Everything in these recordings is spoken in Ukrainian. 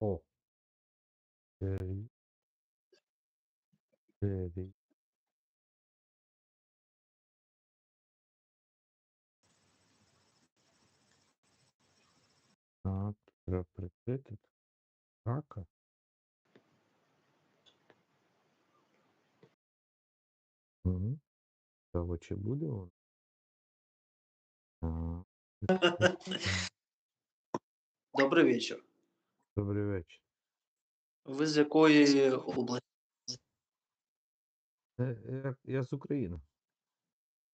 О. Дев'ять. Дев'ять. Так, треба прикрити. Рака. Угу. Цікаво, чи буде он? Так. Добрий вечір. Добрий вечір. Ви з якої області? Е, Я, я з України.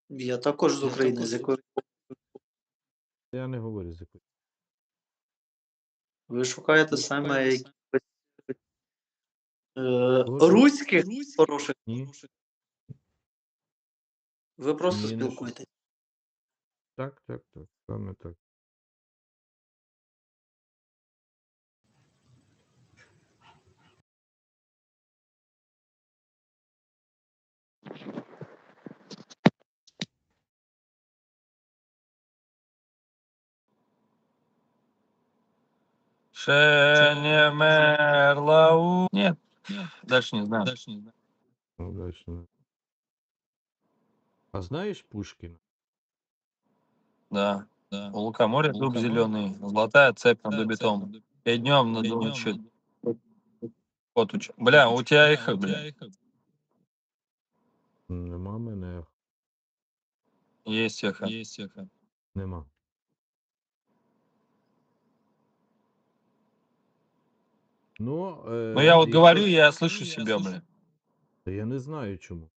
Я також з України. З якої Я не говорю з якої. ви шукаєте саме якихось е, руських хороших? Ні. Ви просто Ні, не спілкуєтесь. Так, так, так. Саме так. Ще не мерла у... Нет, дальше не знаю. Удачно. А знаешь Пушкина? Да. У лукоморья дуб зеленый, золотая цепь над бетоном. И днем над ночью. Вот уч- Бля, у тебя эхо, бля. Нема мене. Есть эхо. Есть эхо. Нема. Ну, е, Ну я вот якщо- говорю, я слышу себя, бля. Та Я не знаю чому.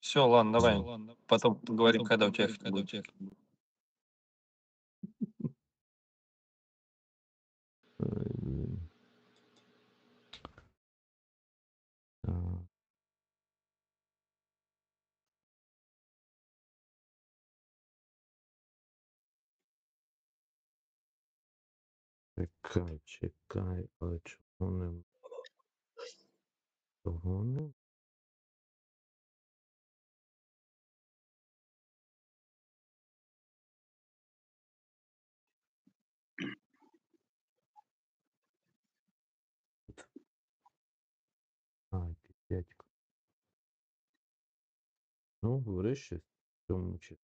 Все, ладно, давай. Потом поговорим, когда у тебя эхо будет. Ай, блін. Так. Чекай, чекай, а чого Чого не? Ай, дядько. Ну, говори щось в цьому чи.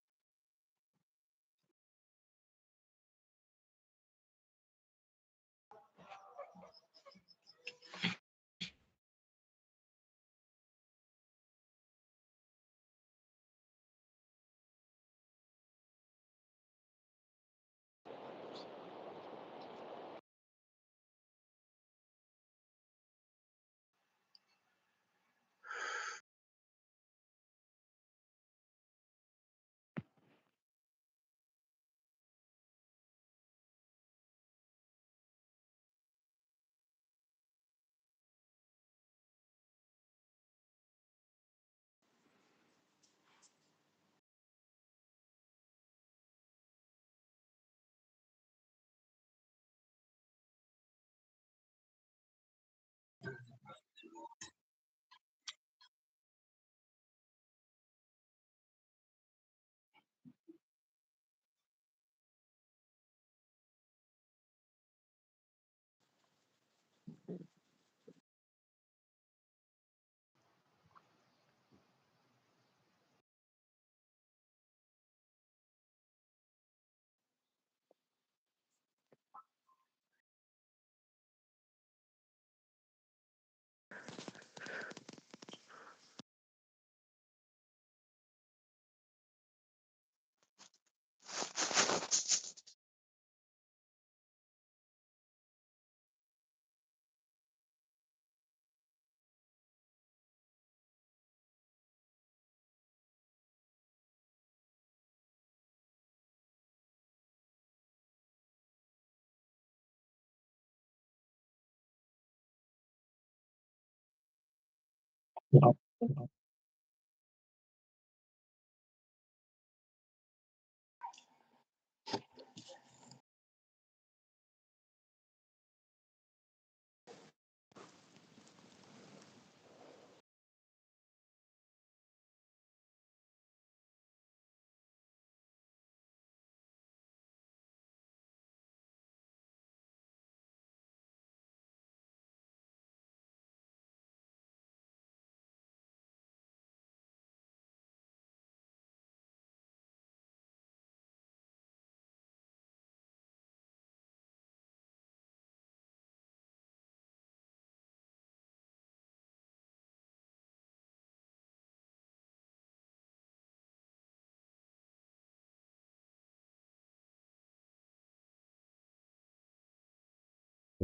Yeah. yeah.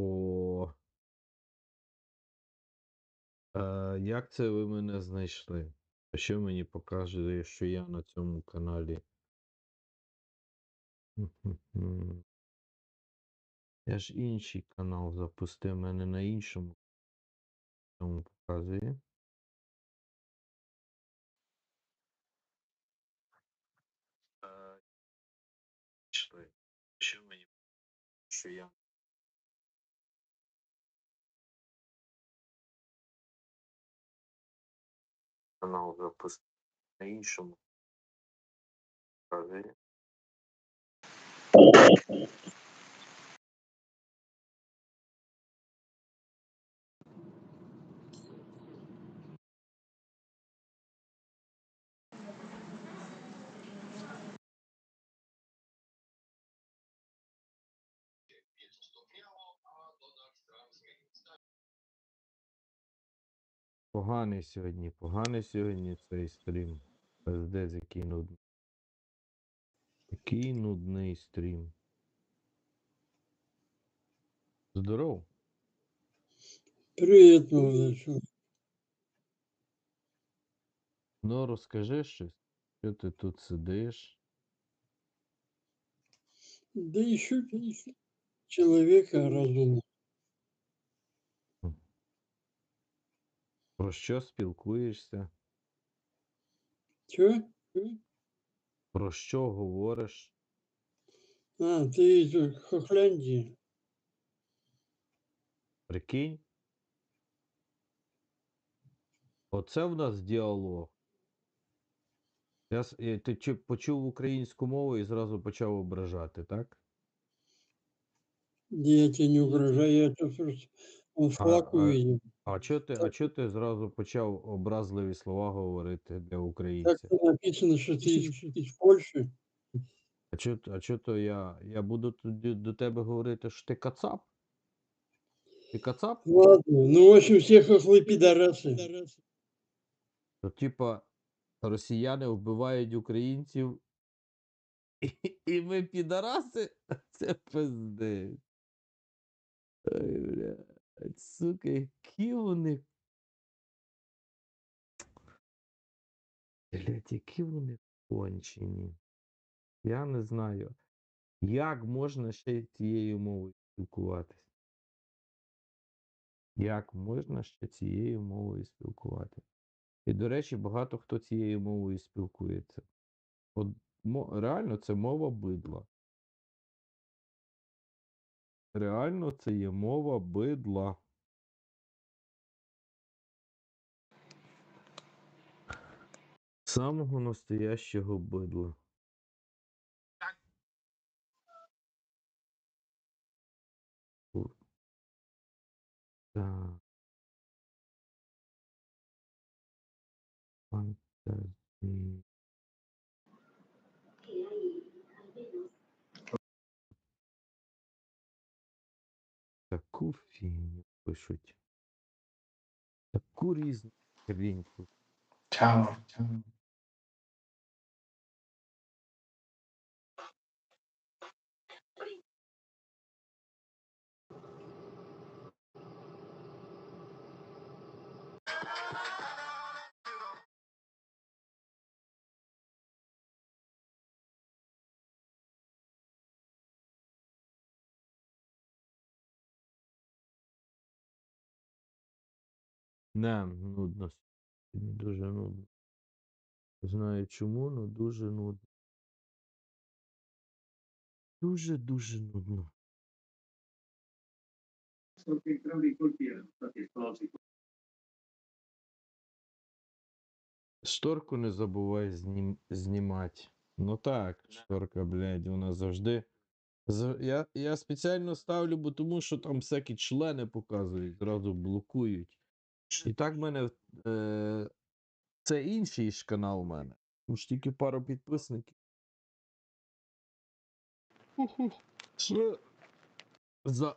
О. Е, як це ви мене знайшли? А Що мені покаже, що я на цьому каналі? Я ж інший канал запустив, мене на іншому цьому показує. Що мені що я канал запустив на іншому Поганий сьогодні, поганий сьогодні цей стрім. Пиздець, який нудний. Який нудний стрім. Здоров. Привет, молодой Ну розкажи щось. Що ти тут сидиш? Да ищу человека разумного. Про що спілкуєшся? Чё? Про що говориш? А, ты из Хохляндии. Прикинь? Оце в нас діалог. Я, я- ти чи- почув українську мову і зразу почав ображати, так? Да я тебе не угрожаю, я тут просто флаг увидел. А чого ти, а Так. чо ти зразу почав образливі слова говорити для Так українців? тут написано, что ты из, из Польши. А чо, т- а чо то я, я буду тоді до тебе говорити, що ти кацап? Ти кацап? Ладно, ну в общем все хохлы пидорасы. То типа росіяни вбивають українців, і, і ми підараси? Це пиздець. Ой, блядь, сука, які вони. Блядь, які вони кончені. Я не знаю, як можна ще цією мовою спілкуватися. Як можна ще цією мовою спілкуватися? І, до речі, багато хто цією мовою спілкується. От, реально, це мова бидла. Реально, це є мова бидла. Самого настоящого бидла. Так. Фантазії. Таку фігню пишуть. Таку різну хрінь Чао, Чао. Не, нудно. сьогодні, Дуже нудно. Не Знаю чому, але дуже нудно. Дуже-дуже нудно. Шторку не забувай знім... знімати. Ну так, шторка, блядь, вона завжди. З- Я, я спеціально ставлю, бо тому що там всякі члени показують, зразу блокують. І так в мене е... це інший ж канал в мене. Тому ж тільки пару підписників. Що за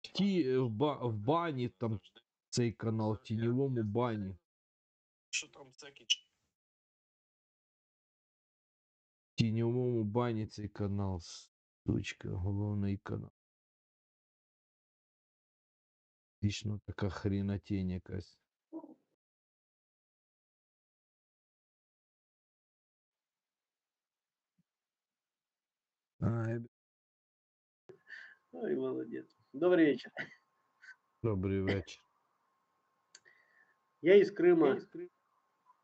в ті е, в, ба... в бані там цей канал, в тіньовому бані. Що там всякі в тіньовому бані цей канал, сучка, головний канал. Вічно така хрінатінь якась. Ай, б- Ой, молодец. Добрый вечер. добрий вечір. Я из Крыма.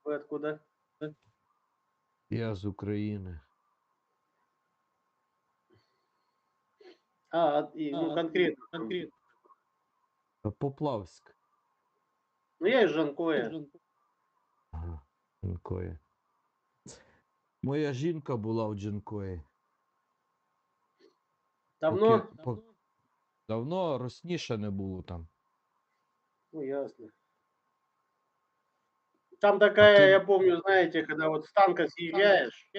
Вы откуда? Я з України. А, от- и, ну, конкретно. конкретно. Та Поплавськ. Ну, я из Жанкоя. Ага, Джанкої. Моя жінка була в Джанкої. Давно? Поки- по- Давно росніше не було там. Ну, ясно. Там такая, ты- я помню, знаете, когда вот с танка съезжаешь,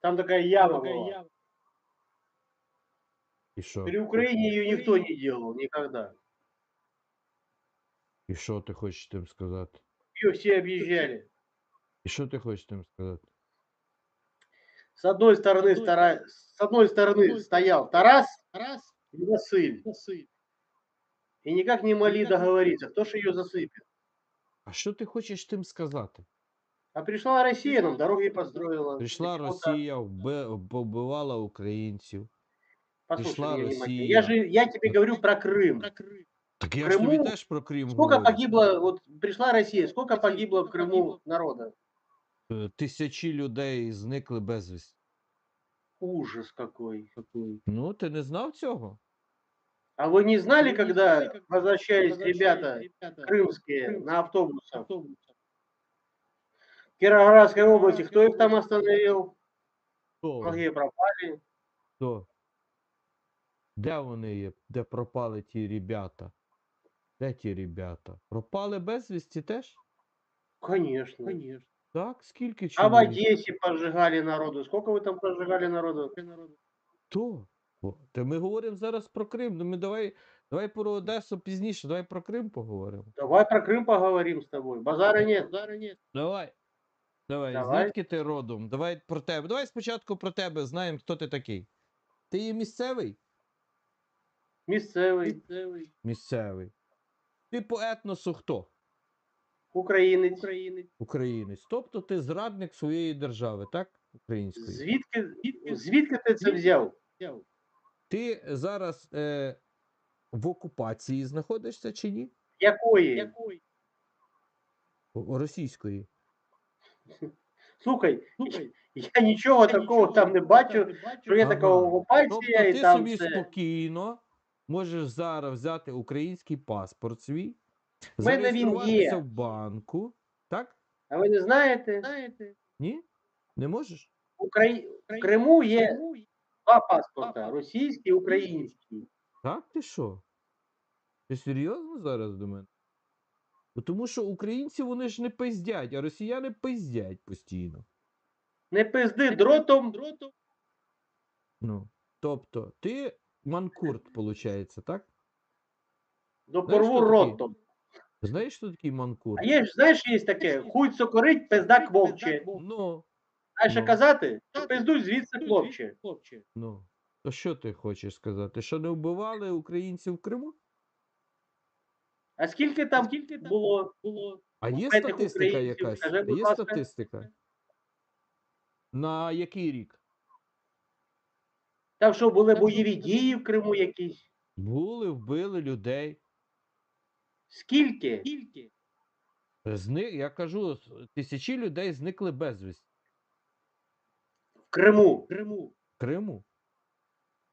там такая яма была. І що? При Украине ее никто не делал, никогда. І що ти хочеш тим сказати? Ее все объезжали. І що ти хочеш тим сказати? С одной стороны, стара... с одной стороны стоял Тарас и Василь. И никак не могли договориться, кто же ее засыпет. А що ти хочеш тим сказати? А пришла Россия, нам дороги построила. Прийшла Почему-то- Росія, вби- побивала українців. Послушай пришла меня внимательно. Россия. Я же, я тебе говорю про Крым. Так я В ж тобі Криму теж про Крим Сколько говорю. погибло, вот пришла Россия, сколько погибло в Крыму народа? Е, Тисячі людей зникли безвісти. Ужас какой. Ну, ти не знав цього? А вы не знали, когда возвращались ребята крымские на автобусах? В Кировоградской области, кто их там остановил? Хто? Многие пропали. Хто? Де вони є? Де пропали ті ребята? Де ті ребята? Пропали безвісті теж? Конечно. Конечно. Так, скільки А в? Одессе поджигали народу. Сколько вы там поджигали народу? Хто? О, Та ми говоримо зараз про Крим. Ну ми давай, давай про Одесу пізніше, давай про Крим поговоримо. Давай про Крым поговорим с тобой. Базара нет. Давай. Давай, Давай. звідки ти родом? Давай про тебе. Давай спочатку про тебе знаємо, хто ти такий. Ти є місцевий? Місцевий, Місцевий. Ти по етносу хто? українець. Українець. Тобто ти зрадник своєї держави, так? Української. Звідки, звідки ти це взяв? Ти зараз е, в окупації знаходишся чи ні? Якої? О- Російської. Слухай, я нічого такого там не бачу, що є така окупація Тобто і ти там собі все. спокійно можеш зараз взяти український паспорт свій, В мене він зареєструватися є. в банку, так? А ви не знаєте? Ні? Не можеш? В, Украї... в Криму є два паспорта: російський і український. Так ти що? Ти серйозно зараз до мене? Бо Тому що українці вони ж не пиздять, а росіяни пиздять постійно. Не пизди дротом, Ну, тобто, ти манкурт, виходить, так? до Знаєш, порву що таке? ротом. Знаєш, що такий манкурт? А є ж, знаєш, є таке, хуй цокорить, пиздак вовче. Ну, Знаєш, що ну. казати? Що пиздуй звідси, хлопче. ну. То що ти хочеш сказати? Що не вбивали українців в Криму? А скільки там було? А є Вбитих статистика українців, якась? скажи, будь Є ласка. статистика? На який рік? Там що, були бойові дії в Криму якісь? Були, вбили людей. Скільки? Зни... Я кажу, тисячі людей зникли безвісти. В Криму. В Криму.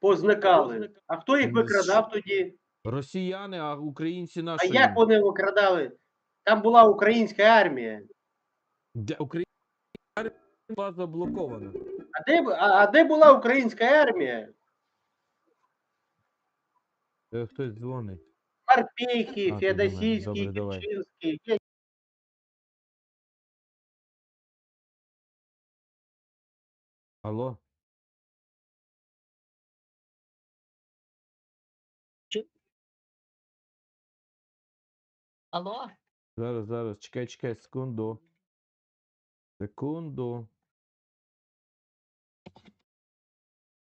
Позникали. А хто їх викрадав тоді? Росіяни, а українці наші. А як вони викрадали? Там була українська армія. Україна була заблокована. А де, а, а де була українська армія? Е, Хтось дзвонить. Арпехи, А, ти Феодосійський, добре, давай. Кічинський. Є Алло? Алло? Зараз, зараз, чекай, чекай, секунду. Секунду.